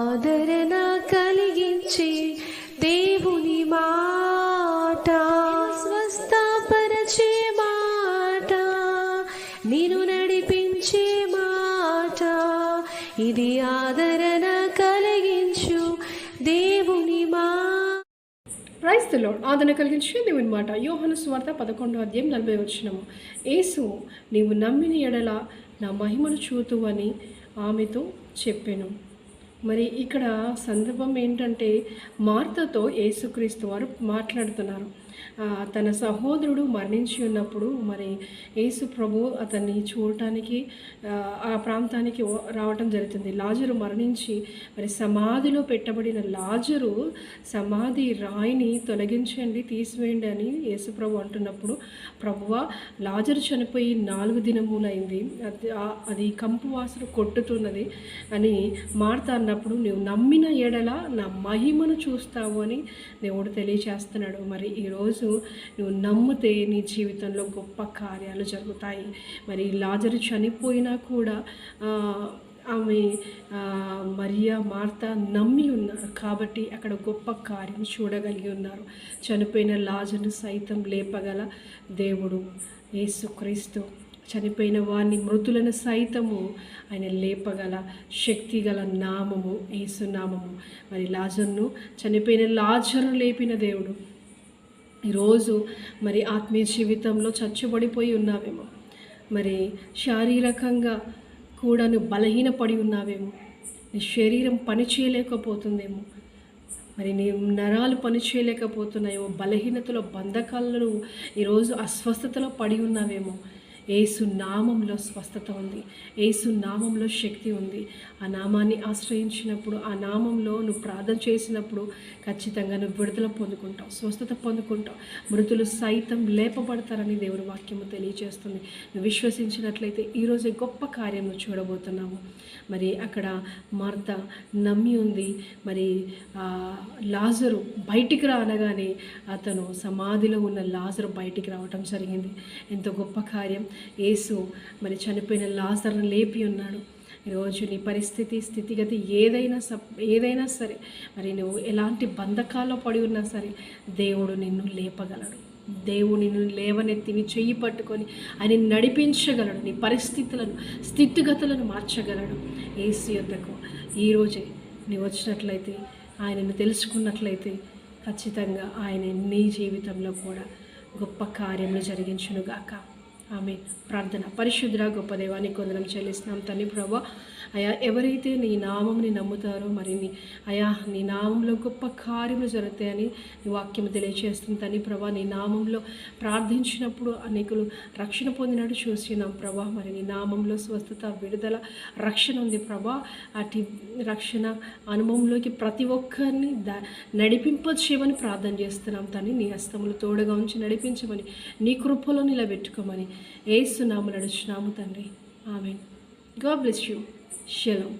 ఆదరణ కలిగించి దేవుని మాట. స్వస్థపరచే మాట. నేను నడిపించే మాట. ఇది ఆదరణ కలిగించు దేవుని మా. క్రైస్తులో ఆదరణ కలిగించే దేవుని మాట. యోహన స్వార్త పదకొండో అధ్యాయం నలభై వచ్చినము యేసు నీవు నమ్మిన ఎడల నా మహిమను చూతువని ఆమెతో చెప్పాను. మరి ఇక్కడ సందర్భం ఏంటంటే మార్తతో యేసుక్రీస్తు వారు మాట్లాడుతున్నారు. తన సహోదరుడు మరణించి ఉన్నప్పుడు మరి యేసు ప్రభు అతన్ని చూడటానికి ఆ, ప్రాంతానికి రావటం జరుగుతుంది. లాజరు మరణించి మరి సమాధిలో పెట్టబడిన లాజరు సమాధి రాయిని తొలగించండి తీసివేయండి అని యేసు ప్రభు అంటున్నప్పుడు ప్రభువ లాజరు చనిపోయి నాలుగు దినములైంది. అది అది కంపు వాసన కొట్టుతున్నది అని మార్త అన్నప్పుడు నువ్వు నమ్మిన ఎడల నా మహిమను చూస్తావు అని దేవుడు తెలియచేస్తున్నాడు. మరి ఈరోజు నువ్వు నమ్మితే నీ జీవితంలో గొప్ప కార్యాలు జరుగుతాయి. మరి లాజరు చనిపోయినా కూడా ఆమె మరియా మార్త నమ్మి ఉన్నారు. కాబట్టి అక్కడ గొప్ప కార్యం చూడగలిగి ఉన్నారు. చనిపోయిన లాజను సైతం లేపగల దేవుడు యేసుక్రీస్తు చనిపోయిన వారిని మృతులను సైతము ఆయన లేపగల శక్తి గల నామము యేసు నామము మరి లాజర్ను చనిపోయిన లాజర్ను లేపిన దేవుడు ఈరోజు మరి ఆత్మీయ జీవితంలో చచ్చుబడిపోయి ఉన్నావేమో. మరి శారీరకంగా కూడా నువ్వు బలహీనపడి ఉన్నావేమో. నీ శరీరం పని చేయలేకపోతుందేమో. మరి నీ నరాలు పని చేయలేకపోతున్నాయేమో. బలహీనతలో బంధకాలను ఈరోజు అస్వస్థతలో పడి ఉన్నావేమో. ఏసు నామంలో స్వస్థత ఉంది. ఏసు నామంలో శక్తి ఉంది. ఆ నామాన్ని ఆశ్రయించినప్పుడు ఆ నామంలో నువ్వు ప్రార్థన చేసినప్పుడు ఖచ్చితంగా నువ్వు విడుదల పొందుకుంటావు స్వస్థత పొందుకుంటావు. మృతులు సైతం లేపబడతారని దేవుడి వాక్యము తెలియజేస్తుంది. నువ్వు విశ్వసించినట్లయితే ఈరోజు గొప్ప కార్యం నువ్వు చూడబోతున్నావు. మరి అక్కడ మార్త నమ్మి ఉంది. మరి లాజరు బయటికి రా అనగానే అతను సమాధిలో ఉన్న లాజరు బయటికి రావటం జరిగింది. ఎంతో గొప్ప కార్యం. యేసు మరి చనిపోయిన లాజర్ను లేపి ఉన్నాడు. ఈరోజు నీ పరిస్థితి స్థితిగతి ఏదైనా స ఏదైనా సరే మరి నువ్వు ఎలాంటి బంధకాల్లో పడి ఉన్నా సరే దేవుడు నిన్ను లేపగలడు. దేవుడు నిన్ను లేవనెత్తి నీ చెయ్యి పట్టుకొని ఆయన నడిపించగలడు. నీ పరిస్థితులను స్థితిగతులను మార్చగలడు. ఏసు యొద్దకు ఈరోజే నీ వచ్చినట్లయితే ఆయనను తెలుసుకున్నట్లయితే ఖచ్చితంగా ఆయన నీ జీవితంలో కూడా గొప్ప కార్యములు జరిగించునుగాక. ఆమె ప్రార్థన. పరిశుద్ర గొప్ప దేవానికి కొందరం చెల్లిస్తున్నాం. తండ్రి ప్రభా అయా ఎవరైతే నీ నామంని నమ్ముతారో మరి నీ అయా నీ నామంలో గొప్ప కార్యములు జరుగుతాయని నీ వాక్యం తెలియజేస్తుంది తండ్రి ప్రభా నీ నామంలో ప్రార్థించినప్పుడు అనేకులు రక్షణ పొందినట్టు చూస్తున్నాం ప్రభా. మరి నీ నామంలో స్వస్థత విడుదల రక్షణ ఉంది ప్రభా. అటు రక్షణ అనుభవంలోకి ప్రతి ఒక్కరిని ద నడిపింపచేయమని ప్రార్థన చేస్తున్నాం. తని నీ హస్తములు తోడుగా ఉంచి నడిపించమని నీ కృపలో నిలబెట్టుకోమని ఏసునాము నడుచున్నాము తండ్రి. ఆమె గాడ్ బ్లెస్ యూ. షెలం